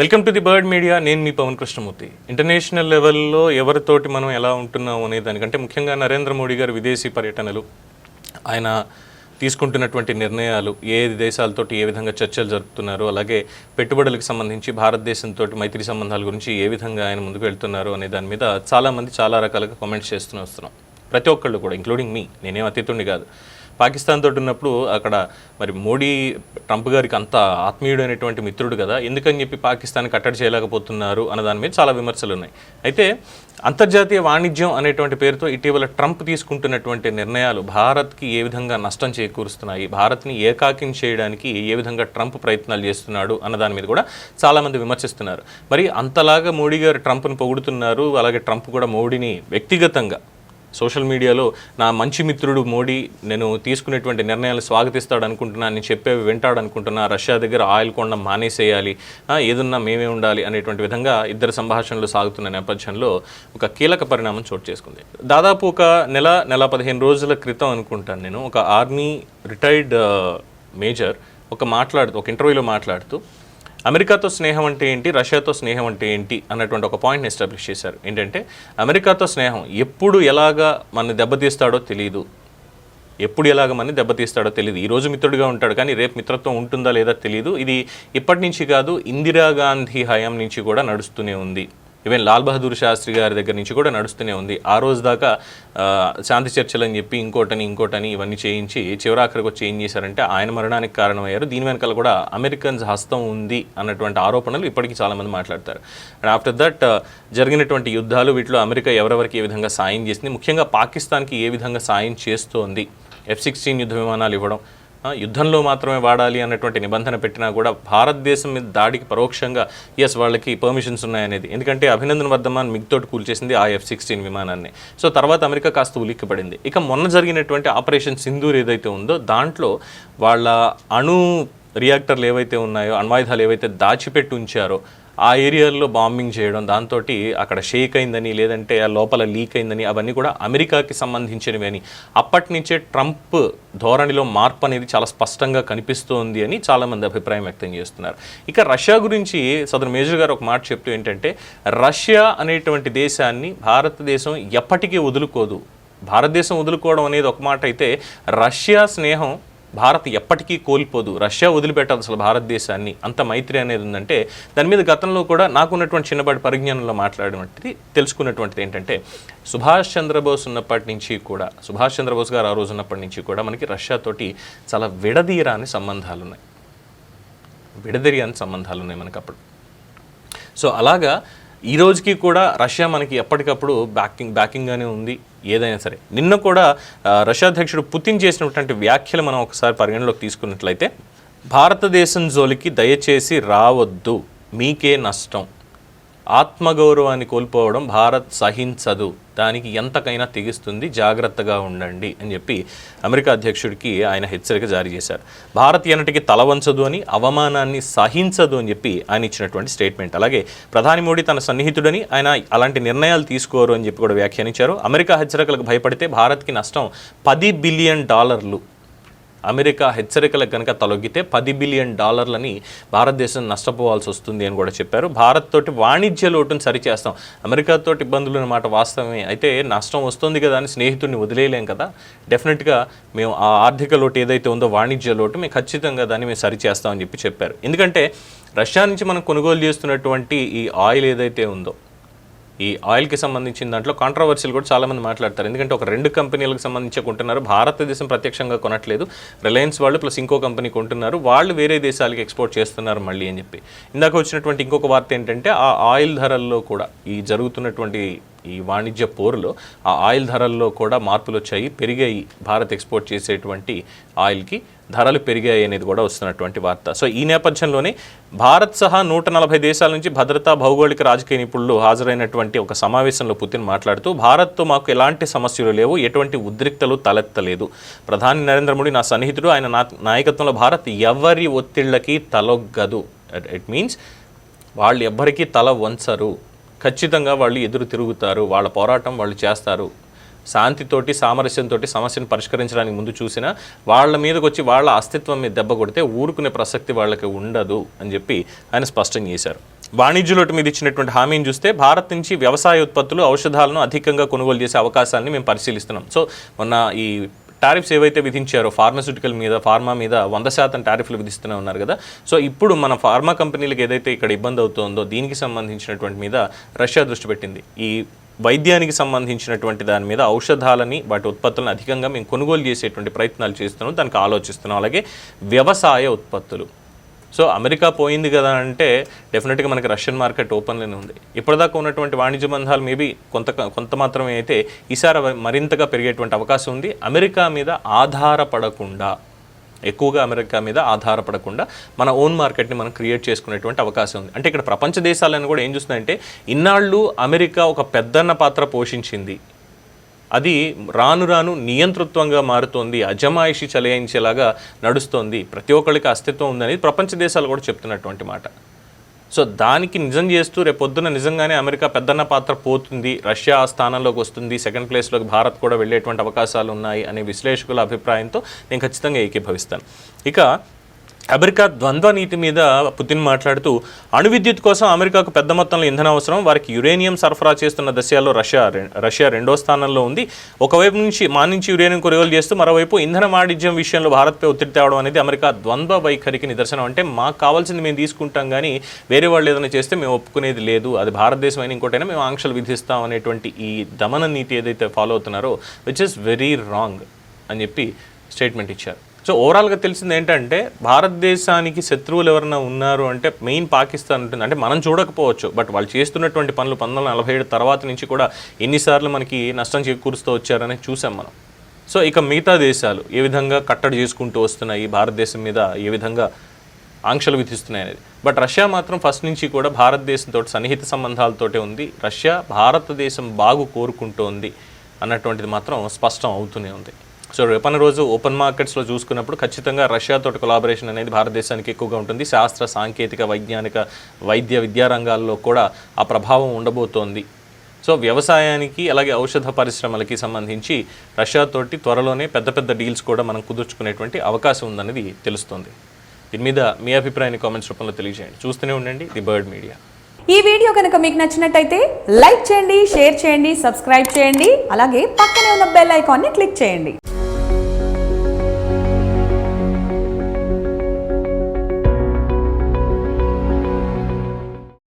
Welcome to the Bird Media. నేను మీ Pawan Krishnamurthy. International లెవెల్లో ఎవరితోటి మనం ఎలా ఉంటున్నాం అనే దానికంటే ముఖ్యంగా నరేంద్ర మోడీ గారు విదేశీ పర్యటనలు ఆయన తీసుకుంటున్నటువంటి నిర్ణయాలు ఏ దేశాలతోటి ఏ విధంగా చర్చలు జరుపుతున్నారు అలాగే పెట్టుబడులకు సంబంధించి భారతదేశంతో మైత్రి సంబంధాల గురించి ఏ విధంగా ఆయన ముందుకు వెళ్తున్నారు అనే దాని మీద చాలామంది చాలా రకాలుగా కామెంట్స్ చేస్తూనే వస్తున్నాం. ప్రతి ఒక్కళ్ళు కూడా ఇంక్లూడింగ్ మీ నేనేం అతీతుడిని కాదు. పాకిస్తాన్ తోటి ఉన్నప్పుడు అక్కడ మరి మోడీ ట్రంప్ గారికి అంత ఆత్మీయుడైనటువంటి మిత్రుడు కదా ఎందుకని చెప్పి పాకిస్తాన్ కట్టడి చేయలేకపోతున్నారు అన్న దాని మీద చాలా విమర్శలు ఉన్నాయి. అయితే అంతర్జాతీయ వాణిజ్యం అనేటువంటి పేరుతో ఇటీవల ట్రంప్ తీసుకుంటున్నటువంటి నిర్ణయాలు భారత్కి ఏ విధంగా నష్టం చేకూరుస్తున్నాయి భారత్ని ఏకాకిం చేయడానికి ఏ విధంగా ట్రంప్ ప్రయత్నాలు చేస్తున్నాడు అన్న దాని మీద కూడా చాలామంది విమర్శిస్తున్నారు. మరి అంతలాగా మోడీ గారు ట్రంప్ను పొగుడుతున్నారు అలాగే ట్రంప్ కూడా మోడీని వ్యక్తిగతంగా సోషల్ మీడియాలో నా మంచి మిత్రుడు మోడీ నేను తీసుకునేటువంటి నిర్ణయాలు స్వాగతిస్తాడు అనుకుంటున్నా నేను చెప్పేవి వింటాడు అనుకుంటున్నా రష్యా దగ్గర ఆయిల్ కొండ మానేసేయాలి ఏదున్నా మేమే ఉండాలి అనేటువంటి విధంగా ఇద్దరు సంభాషణలు సాగుతున్న నేపథ్యంలో ఒక కీలక పరిణామం చోటు చేసుకుంది. దాదాపు ఒక నెల నెల పదిహేను రోజుల క్రితం అనుకుంటాను నేను ఒక ఆర్మీ రిటైర్డ్ మేజర్ ఒక మాట్లాడుతూ ఒక ఇంటర్వ్యూలో మాట్లాడుతూ అమెరికాతో స్నేహం అంటే ఏంటి? రష్యాతో స్నేహం అంటే ఏంటి? అన్నటువంటి ఒక పాయింట్ని ఎస్టాబ్లిష్ చేశారు. ఏంటంటే అమెరికాతో స్నేహం ఎప్పుడు ఎలాగా మన దెబ్బతీస్తాడో తెలియదు ఎప్పుడు ఎలాగ మన దెబ్బతీస్తాడో తెలియదు ఈ రోజు మిత్రుడిగా ఉంటాడు కానీ రేపు మిత్రత్వం ఉంటుందా లేదా తెలియదు ఇది ఇప్పటి నుంచి కాదు ఇందిరాగాంధీ హయాం నుంచి కూడా నడుస్తూనే ఉంది. ఈవెన్ లాల్ బహదూర్ శాస్త్రి గారి దగ్గర నుంచి కూడా నడుస్తూనే ఉంది. ఆ రోజు దాకా శాంతి చర్చలు అని చెప్పి ఇంకోటని ఇంకోటని ఇవన్నీ చేయించి చివరాఖరికి వచ్చి ఏం చేశారంటే ఆయన మరణానికి కారణమయ్యారు. దీని వెనకాల కూడా అమెరికన్స్ హస్తం ఉంది అన్నటువంటి ఆరోపణలు ఇప్పటికీ చాలామంది మాట్లాడతారు. అండ్ ఆఫ్టర్ దట్ జరిగినటువంటి యుద్ధాలు వీటిలో అమెరికా ఎవరెవరికి ఏ విధంగా సాయం చేసింది ముఖ్యంగా పాకిస్తాన్కి ఏ విధంగా సాయం చేస్తోంది ఎఫ్ సిక్స్టీన్ యుద్ధ విమానాలు ఇవ్వడం యుద్ధంలో మాత్రమే వాడాలి అన్నటువంటి నిబంధన పెట్టినా కూడా భారతదేశం మీద దాడికి పరోక్షంగా ఎస్ వాళ్ళకి పర్మిషన్స్ ఉన్నాయనేది. ఎందుకంటే అభినందన్ వర్ధమాన్ మిగ్తోటి కూల్చేసింది ఆ ఎఫ్ సిక్స్టీన్ విమానాన్ని. సో తర్వాత అమెరికా కాస్త ఉలిక్కిపడింది. ఇక మొన్న జరిగినటువంటి ఆపరేషన్ సింధూర్ ఏదైతే ఉందో దాంట్లో వాళ్ళ అణు రియాక్టర్లు ఏవైతే ఉన్నాయో అణ్వాయుధాలు ఏవైతే దాచిపెట్టి ఉంచారో ఆ ఏరియాల్లో బాంబింగ్ చేయడం దాంతో అక్కడ షేక్ అయిందని లేదంటే ఆ లోపల లీక్ అయిందని అవన్నీ కూడా అమెరికాకి సంబంధించినవి అని. అప్పటి నుంచే ట్రంప్ ధోరణిలో మార్పు అనేది చాలా స్పష్టంగా కనిపిస్తోంది అని చాలామంది అభిప్రాయం వ్యక్తం చేస్తున్నారు. ఇక రష్యా గురించి సదరు మేజర్ గారు ఒక మాట చెప్తూ ఏంటంటే రష్యా అనేటువంటి దేశాన్ని భారతదేశం ఎప్పటికీ వదులుకోదు. భారతదేశం వదులుకోవడం అనేది ఒక మాట అయితే రష్యా స్నేహం భారత్ ఎప్పటికీ కోల్పోదు. రష్యా వదిలిపెట్టదు అసలు భారతదేశాన్ని. అంత మైత్రి అనేది ఉందంటే దాని మీద గతంలో కూడా నాకున్నటువంటి చిన్నపాటి పరిజ్ఞానంలో మాట్లాడినటువంటిది తెలుసుకున్నటువంటిది ఏంటంటే సుభాష్ చంద్రబోస్ ఉన్నప్పటి నుంచి కూడా సుభాష్ చంద్రబోస్ గారు ఆ రోజు ఉన్నప్పటి నుంచి కూడా మనకి రష్యాతోటి చాలా విడదీరాని సంబంధాలు ఉన్నాయి విడదీరాని సంబంధాలు ఉన్నాయి మనకి అప్పుడు సో అలాగా ఈ రోజుకి కూడా రష్యా మనకి ఎప్పటికప్పుడు బ్యాకింగ్ బ్యాకింగ్గానే ఉంది ఏదైనా సరే. నిన్న కూడా రష్యా అధ్యక్షుడు పుతిన్ చేసినటువంటి వ్యాఖ్యలు మనం ఒకసారి పరిగణలోకి తీసుకున్నట్లయితే భారతదేశం జోలికి దయచేసి రావద్దు మీకే నష్టం. ఆత్మగౌరవాన్ని కోల్పోవడం భారత్ సహించదు. దానికి ఎంతకైనా తెగిస్తుంది జాగ్రత్తగా ఉండండి అని చెప్పి అమెరికా అధ్యక్షుడికి ఆయన హెచ్చరిక జారీ చేశారు. భారత్ ఎన్నటికి తలవంచదు అని అవమానాన్ని సహించదు అని చెప్పి ఆయన ఇచ్చినటువంటి స్టేట్మెంట్. అలాగే ప్రధాని మోడీ తన సన్నిహితుడని ఆయన అలాంటి నిర్ణయాలు తీసుకోరు అని చెప్పి కూడా వ్యాఖ్యానించారు. అమెరికా హెచ్చరికలకు భయపడితే భారత్కి నష్టం పది బిలియన్ డాలర్లు. అమెరికా హెచ్చరికలకు కనుక తొలగితే పది బిలియన్ డాలర్లని భారతదేశం నష్టపోవాల్సి వస్తుంది అని కూడా చెప్పారు. భారత్ తోటి వాణిజ్య లోటును సరిచేస్తాం. అమెరికాతో ఇబ్బందులు అన్నమాట వాస్తవమే. అయితే నష్టం వస్తుంది కదా అని స్నేహితుడిని వదిలేయలేం కదా? డెఫినెట్గా మేము ఆ ఆర్థిక లోటు ఏదైతే ఉందో వాణిజ్య లోటు మేము ఖచ్చితంగా దాన్ని మేము సరిచేస్తామని చెప్పి చెప్పారు. ఎందుకంటే రష్యా నుంచి మనం కొనుగోలు చేస్తున్నటువంటి ఈ ఆయిల్ ఏదైతే ఉందో ఈ ఆయిల్కి సంబంధించిన దాంట్లో కాంట్రవర్సీలు కూడా చాలామంది మాట్లాడతారు. ఎందుకంటే ఒక రెండు కంపెనీలకు సంబంధించి కొంటున్నారు. భారతదేశం ప్రత్యక్షంగా కొనట్లేదు. రిలయన్స్ వాళ్ళు ప్లస్ ఇంకో కంపెనీ కొంటున్నారు. వాళ్ళు వేరే దేశాలకి ఎక్స్పోర్ట్ చేస్తున్నారు మళ్ళీ అని చెప్పి. ఇందాక వచ్చినటువంటి ఇంకొక వార్త ఏంటంటే ఆ ఆయిల్ ధరల్లో కూడా ఈ జరుగుతున్నటువంటి ఈ వాణిజ్య పోరులో ఆ ఆయిల్ ధరల్లో కూడా మార్పులు వచ్చాయి పెరిగాయి. భారత్ ఎక్స్పోర్ట్ చేసేటువంటి ఆయిల్కి ధరలు పెరిగాయి అనేది కూడా వస్తున్నటువంటి వార్త. సో ఈ నేపథ్యంలోనే భారత్ సహా నూట నలభై దేశాల నుంచి భద్రతా భౌగోళిక రాజకీయ నిపుణులు హాజరైనటువంటి ఒక సమావేశంలో పుతిన్ మాట్లాడుతూ భారత్తో మాకు ఎలాంటి సమస్యలు లేవు. ఎటువంటి ఉద్రిక్తలు తలెత్తలేదు. ప్రధాని నరేంద్ర మోడీ నా సన్నిహితుడు. ఆయన నాయకత్వంలో భారత్ ఎవరి ఒత్తిళ్ళకి తలొగ్గదు. ఇట్ మీన్స్ వాళ్ళు ఎవ్వరికీ తల వంచరు. ఖచ్చితంగా వాళ్ళు ఎదురు తిరుగుతారు వాళ్ళ పోరాటం వాళ్ళు చేస్తారు. శాంతితోటి సామరస్యంతో సమస్యను పరిష్కరించడానికి ముందు చూసినా వాళ్ళ మీదకి వచ్చి వాళ్ళ అస్తిత్వం మీద దెబ్బ కొడితే ఊరుకునే ప్రసక్తి వాళ్ళకి ఉండదు అని చెప్పి ఆయన స్పష్టం చేశారు. వాణిజ్యలోటు మీద ఇచ్చినటువంటి హామీని చూస్తే భారత్ నుంచి వ్యవసాయ ఉత్పత్తులు ఔషధాలను అధికంగా కొనుగోలు చేసే అవకాశాన్ని మేము పరిశీలిస్తున్నాం. సో మొన్న ఈ టారిఫ్స్ ఏవైతే విధించారో ఫార్మస్యూటికల్ మీద ఫార్మా మీద వంద శాతం టారిఫ్లు విధిస్తూనే ఉన్నారు కదా. సో ఇప్పుడు మన ఫార్మా కంపెనీలకు ఏదైతే ఇక్కడ ఇబ్బంది అవుతుందో దీనికి సంబంధించినటువంటి మీద రష్యా దృష్టి పెట్టింది. ఈ వైద్యానికి సంబంధించినటువంటి దాని మీద ఔషధాలని వాటి ఉత్పత్తులను అధికంగా మేము కొనుగోలు చేసేటువంటి ప్రయత్నాలు చేస్తున్నాం దానికి ఆలోచిస్తున్నాం. అలాగే వ్యవసాయ ఉత్పత్తులు. సో అమెరికా పోయింది కదా అంటే డెఫినెట్గా మనకి రష్యన్ మార్కెట్ ఓపెన్లోనే ఉంది. ఇప్పటిదాకా ఉన్నటువంటి వాణిజ్య బంధాలు మేబీ కొంత కొంత మాత్రమే అయితే ఈసారి మరింతగా పెరిగేటువంటి అవకాశం ఉంది. అమెరికా మీద ఆధారపడకుండా ఎక్కువగా అమెరికా మీద ఆధారపడకుండా మన ఓన్ మార్కెట్ని మనం క్రియేట్ చేసుకునేటువంటి అవకాశం ఉంది. అంటే ఇక్కడ ప్రపంచ దేశాలను కూడా ఏం చూస్తున్నాయంటే ఇన్నాళ్ళు అమెరికా ఒక పెద్దన్న పాత్ర పోషించింది. అది రాను రాను నియంతృత్వంగా మారుతోంది అజమాయిషి చలయించేలాగా నడుస్తోంది. ప్రతి ఒక్కరికి అస్తిత్వం ఉందని ప్రపంచ దేశాలు కూడా చెప్తున్నటువంటి మాట. సో దానికి నిజం చేస్తూ రేపొద్దున నిజంగానే అమెరికా పెద్దన్న పాత్ర పోతుంది రష్యా ఆ స్థానంలోకి వస్తుంది సెకండ్ ప్లేస్లోకి భారత్ కూడా వెళ్ళేటువంటి అవకాశాలు ఉన్నాయి అనే విశ్లేషకుల అభిప్రాయంతో నేను ఖచ్చితంగా ఏకీభవిస్తాను. ఇక అమెరికా ద్వంద్వ నీతి మీద పుతిన్ మాట్లాడుతూ అణు విద్యుత్ కోసం అమెరికాకు పెద్ద మొత్తంలో ఇంధనం అవసరం వారికి యురేనియం సరఫరా చేస్తున్న దశలో రష్యా రష్యా రెండో స్థానంలో ఉంది. ఒకవైపు నుంచి మా నుంచి యురేనియం కొనుగోలు చేస్తూ మరోవైపు ఇంధన వాణిజ్యం విషయంలో భారత్పై ఒత్తిడి తేవడం అనేది అమెరికా ద్వంద్వ వైఖరికి నిదర్శనం. అంటే మాకు కావాల్సింది మేము తీసుకుంటాం కానీ వేరే వాళ్ళు ఏదైనా చేస్తే మేము ఒప్పుకునేది లేదు. అది భారతదేశం అయినా ఇంకోటైనా మేము ఆంక్షలు విధిస్తాం అనేటువంటి ఈ దమన నీతి ఏదైతే ఫాలో అవుతున్నారో విచ్ ఇస్ వెరీ రాంగ్ అని చెప్పి స్టేట్మెంట్ ఇచ్చారు. సో ఓవరాల్గా తెలిసింది ఏంటంటే భారతదేశానికి శత్రువులు ఎవరైనా ఉన్నారు అంటే మెయిన్ పాకిస్తాన్ ఉంటుంది. అంటే మనం చూడకపోవచ్చు బట్ వాళ్ళు చేస్తున్నటువంటి పనులు పంతొమ్మిది వందల నలభై ఏడు తర్వాత నుంచి కూడా ఎన్నిసార్లు మనకి నష్టం చేకూరుస్తూ వచ్చారని చూసాం మనం. సో ఇక మిగతా దేశాలు ఏ విధంగా కట్టడి చేసుకుంటూ వస్తున్నాయి భారతదేశం మీద ఏ విధంగా ఆంక్షలు విధిస్తున్నాయి అనేది. బట్ రష్యా మాత్రం ఫస్ట్ నుంచి కూడా భారతదేశంతో సన్నిహిత సంబంధాలతోటే ఉంది. రష్యా భారతదేశం బాగు కోరుకుంటోంది అన్నటువంటిది మాత్రం స్పష్టం అవుతూనే ఉంది. సో రేపన్న రోజు ఓపెన్ మార్కెట్స్లో చూసుకున్నప్పుడు ఖచ్చితంగా రష్యాతో కొలాబరేషన్ అనేది భారతదేశానికి ఎక్కువగా ఉంటుంది. శాస్త్ర సాంకేతిక వైజ్ఞానిక వైద్య విద్యారంగాల్లో కూడా ఆ ప్రభావం ఉండబోతోంది. సో వ్యవసాయానికి అలాగే ఔషధ పరిశ్రమలకి సంబంధించి రష్యాతోటి త్వరలోనే పెద్ద పెద్ద డీల్స్ కూడా మనం కుదుర్చుకునేటువంటి అవకాశం ఉందనేది తెలుస్తుంది. దీని మీద మీ అభిప్రాయాన్ని కామెంట్స్ రూపంలో తెలియజేయండి. చూస్తూనే ఉండండి ది బర్డ్ మీడియా ఈ వీడియో కనుక మీకు నచ్చినట్టయితే లైక్ చేయండి షేర్ చేయండి సబ్స్క్రైబ్ చేయండి అలాగే పక్కనే ఉన్న బెల్ ఐకాన్ని క్లిక్ చేయండి.